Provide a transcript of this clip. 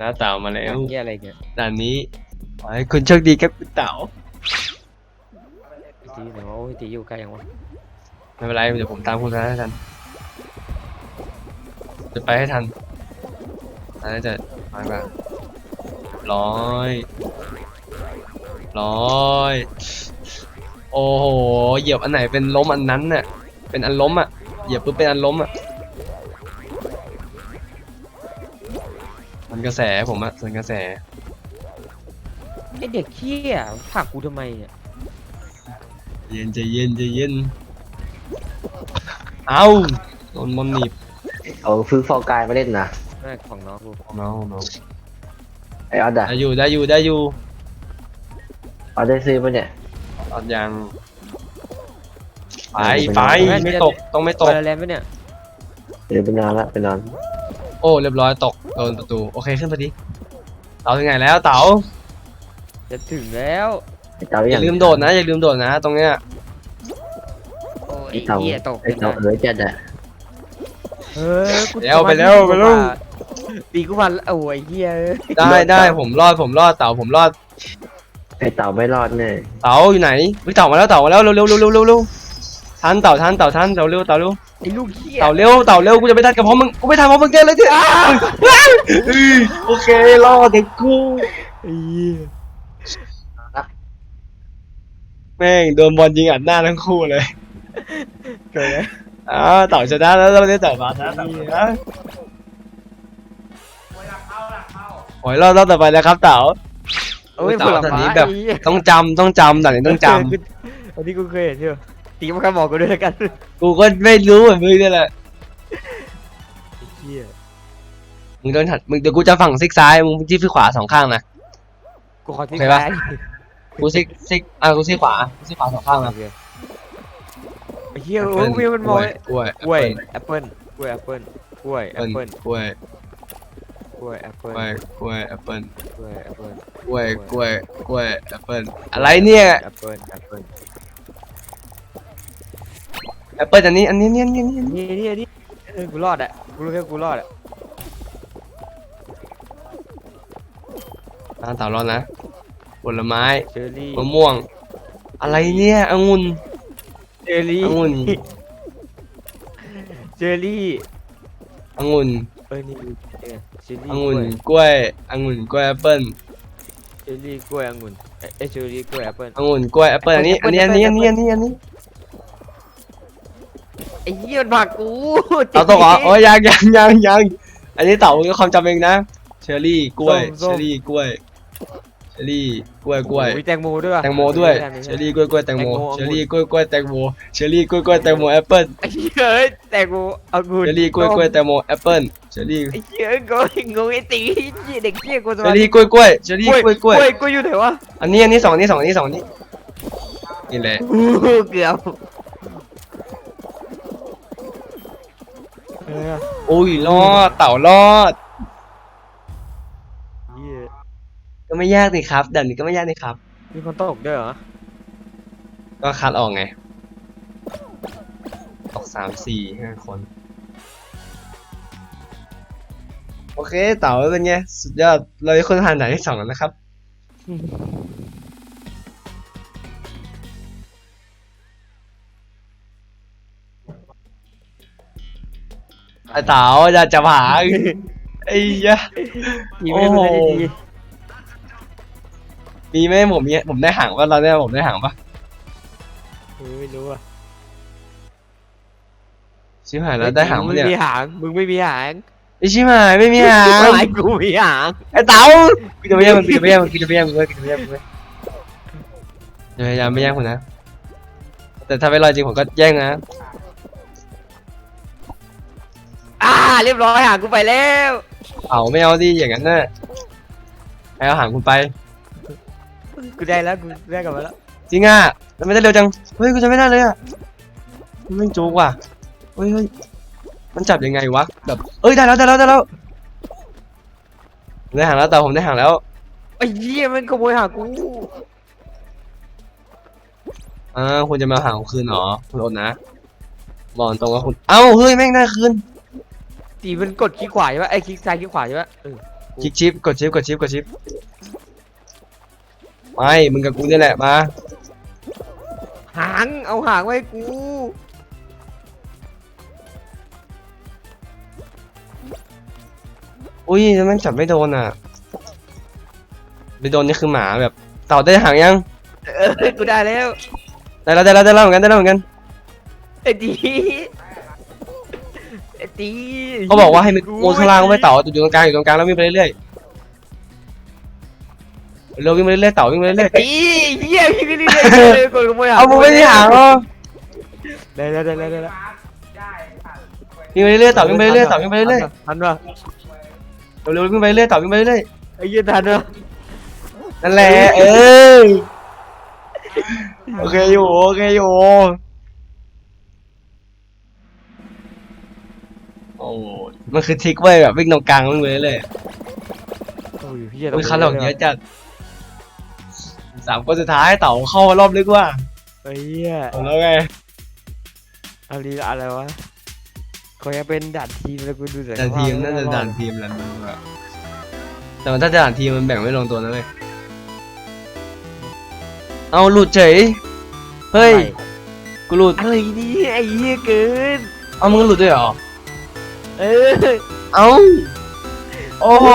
น้าเต่ามาแล้ว เหี้ยอะไรเนี่ยด่านนี้ขอให้คุณโชคดีครับคุณเต่าตีไหนวะโอ้ยตีอยู่ไกลยังวะไม่เป็นไรเดี๋ยวผมตามคุณมาให้ทันจะไปให้ทันน่าจะน้อยกว่าร้อยร้อยโอ้โหเหยียบอันไหนเป็นล้มอันนั้นน่ะเป็นอันล้มอะเหยียบปุ๊บเป็นอันล้มอะ กระแสผมอะส่วนกระแส ไอเด็กเขี้ยผลักกูทำไมเนี่ยเย็นใจเย็นใจเย็น เอาโดนมอนหนีบเอาซื้อฟอร์กายมาเล่นนะแม่ของน้องกูน้องน้องไอออดอะได้อยู่ได้อยู่ได้อยู่ออดได้ซื้อมาเนี่ยตอนยังไปเออไปไปไม่ตกต้องไม่ตตกกแลนด์ปะเนี่ยเดี๋ยวไปนอนละไปนอนโอ้เรียบร้อยตกโดนประตูโอเคขึ้นพอดีเต๋าถึงไหนแล้วเต๋าจะถึงแล้วไอเต่าอย่าลืมโดดนะอย่าลืมโดดนะ ตรงเนี้ยโอ้ยไอเต่าเหี้ยตกไอเต่าเอ๋ยจัดอะเออกูเดี๋ยวไปแล้วไปแล้วตีกูพันโอ้ยเหี้ยเอ้ยได้ได้ผมรอดผมรอดเต๋าผมรอดไอเต่าไม่รอดแน่เต๋าอยู่ไหนเฮ้ยเต๋ามาแล้วเต๋ามาแล้วเร็วเร็วเร็วเร็วเร็วเร็ว ทันเต๋าทันเต๋าทันเต๋าเร็วเต๋าเร็วไอ้ลูกเหี้ยเต่าเร็วเต่าเร็วกูจะไปทันกับพร้อมมึงกูไม่ทันพร้อมมึงเจอเลยที่อ้าวอ้าวอือโอเครอดเด็กกูไอ้เหี้ยแม่งโดนบอลยิงอัดหน้าทั้งคู่เลยเกิดแล้วอ้าวเต่าชนะแล้วเราได้เต่ามานะเต่าชนะโอ้ยรอบรอบต่อไปแล้วครับเต่าโอ้ยเต่าผลตอนไม้นี้แบบไอ้เหี้ยต้องจำต้องจำแต่นี้ต้องจอันนี้กูเคยเห็นอยู่ ตีมากันบอกกูด้วยแล้วกันำกูก็ไม่รู้เหมือนมึงนี่แหละไอ้เหี้ยมึงโดนหัดมึงเดี๋ยวกูจะฝั่งซิกซ้ายมึงจี้ฟิกขวาสองข้างนะ กูขอที่โอเคปะซ้ายกูซิกซิกอะกูซิกขวากูซิกขวาสองข้างโอนะเคไอ้เหี้ยโอ้ยวิวมันมองกล้วยกล้วยแอปเปิ้ลกล้วยแอปเปิ้ลกล้วยแอแอปปเปิ้เปิ้ลลกล้วยกล้วยแอปเปิ้ลกล้วยกล้วยแอปเปิ้ลกล้วยแอปเปิ้ลกล้วยกล้วยกล้วยแอปเปิ้ลอะไรเนี่ยแอปเปิ้ลแอปเปิ้ล แอปเปิ้ลอันนี้อันนี้เนี่ยเนี่ยเนี่ยนี่นี่นี่เออกูรอดอะกูรู้แค่กูรอดอะอ่าเต่ารอดนะผลไม้เชอร์รี่มะม่วง อะไรเนี่ยองุ่นเชอร์รี่องุ่นเชอร์รี่องุ่นเออนี่เออเชอร์รี่องุ่นกล้วยองุ่นกล้วยแอปเปิ้ลเชอร์รี่กล้วยองุ่นเอ้ยเอ้ยเชอร์รี่กล้วยแอปเปิ้ลองุ่นกล้วยแอปเปิ้ลอันนี้อันนี้อันนี้อันนี้อันนี้อันนี้ ไอ้เหี้ยมันผลักกูเอาตัวเหรอโอ้ยยังยังยังยังอันนี้เต่าก็ความจำเองนะ เชอร์รี่กล้วยเชอร์รี่กล้วย เชอร์รี่กล้วยกล้วยโอ้แตงโมด้วยว่ะแตงโมด้วยไม่เชใช่อร์รี่กล้วยกล้วยแตงโมแตงโม เชอร์รี่กล้วยกล้วยแตงโม เชอร์รี่กล้วยกล้วยแตงโมแอปเปิ้ล ไอ้เหี้ยเอ้ยแตงโมองุ่นเชอร์รี่กล้วยกล้วยแตงโมแอปเปิ้ล เชอร์รี่ ไอ้เหี้ยงงงงไอ้ตีเหี้ยเด็กเหี้ยกูสเชอมาร์ธิรี่กล้วยกล้วย เชอร์รี่กล้วยกล้วยกล้วยกล้วยอยู่ไหนวะอันนี้อันนี้สองอันนี้สองอันนี้สองอันนี้นี่แหละ อู้เกือบ เออโอ้ยรอดเต่ารอด เหี้ยก็ไม่ยากนี่ครับด่านนี้ก็ไม่ยากนี่ครับ มีคนตกด้วยเหรอก็คัดออกไง ออกสามสี่ห้าคน โอเคเต่าเป็นไง สุดยอด เราได้คนผ่านด่านที่สองแล้วนะครับ ไอ้เต๋าอย่าจับหางไอ้ยะทีไม่ได้โอ้ไม่โหได้ดีมีไหมผมมีผมได้หางว่าเราเนี่ยผมได้หางปะเออไม่รู้อะชิบหายแล้วได้หางมึปะงเนี่ยไม่มีหางมึงไม่มีหางไอ้ชิบหายไม่มีหางไอ้กูมีหางไอ้เต๋ากูจะไม่แย่งมึงกูจะไม่แย่งมึงกูจะไม่แย่งมึงเว้ยกูจะไม่แย่งมึงเว้ยจะพยายามไม่แย่งคุณนะแต่ถ้าไม่รอดจริงผมก็แย่งนะ เรียบร้อยหางกูไปแล้วเอาไม่เอาดิอย่างนั้นน่ะให้เอาหางคุณไป กูได้แล้วกูได้กลับมาแล้วจริงอะทำไมได้เร็วจัง เฮ้ย กูจะไม่ได้เลยอะมันไม่จูกว่ะเฮ้ยเฮ้ยมันจับยังไงวะ แบบเอ้ย ได้แล้ว ได้แล้ว ได้แล้วผมได้หางแล้วแต่ผมได้หางแล้ว ไอ้เหี้ยมันขโมยหางกูอ่าคุณจะมาหาผมคืนเหรอ คุณโอนนะ บอกตรงว่าคุณ เอ้า เฮ้ย แม่งได้คืน ตีมันกดคลิกขวาใช่ปะไอ้คลิกซ้ายคลิกขวาใช่ปะเออคลิกชิปกดชิปกดชิปกดชิปไม่มึงกับกูนี่แหละมาหางเอาหางไว้กูอุ้ยแล้วแม่งจับไม่โดนอะไม่โดนนี่คือหมาแบบเต่าได้หางยังเออกูได้แล้วได้แล้วได้แล้วได้แล้วเหมือนกันได้แล้วเหมือนกันไอ้ดี ไอ้ดีเขาบอกว่าให้มันโอนข้างล่างไม่เต่าอยู่ตรงกลางอยู่ตรงกลางแล้ววิ่งไปเรื่อยๆเร็ววิ่งไปเรื่อยๆเต่าวิ่งไปเรื่อยไอ้ดีเฮียพี่ไม่ได้เลยกดขโมยๆหางเอามึงไม่ได้หางเหรอได้แล้วได้แล้วได้แล้ววิ่งไปเรื่อยๆเต่าวิ่งไปเรื่อยๆเต่าวิ่งไปเรื่อยทันปะๆเร็วๆวิ่งไปเรื่อยๆเต่าวิ่งไปเรื่อยไอ้เหี้ยทันปะๆนั่นแหละเออโอเคอยู่โอเคอยู่ โอ้มันคือทริกเว้ยแบบวิ่งตรงกลางวิ่งไปเรื่อยๆโอ้ยเฮียอุ้ยคันหลอกเยอะจัดสามคนสุดท้ายเต่าเข้ารอบลึกว่าไอ้เหี้ยเอาแล้วไงอันนี้อะไรวะเขายังเป็นด่านทีมแล้วกูดูแต่ด่านทีมน่าจะด่านทีมแหละมันแบบแต่ว่าถ้าด่านทีมมันแบ่งไม่ลงตัวนะเว้ยเอาหลุดเฉยเฮ้ยกูหลุดอะไรนี่ไอ้เหี้ยเกินเอามึงหลุดด้วยเหรอ เออ เอ้า โอ้โห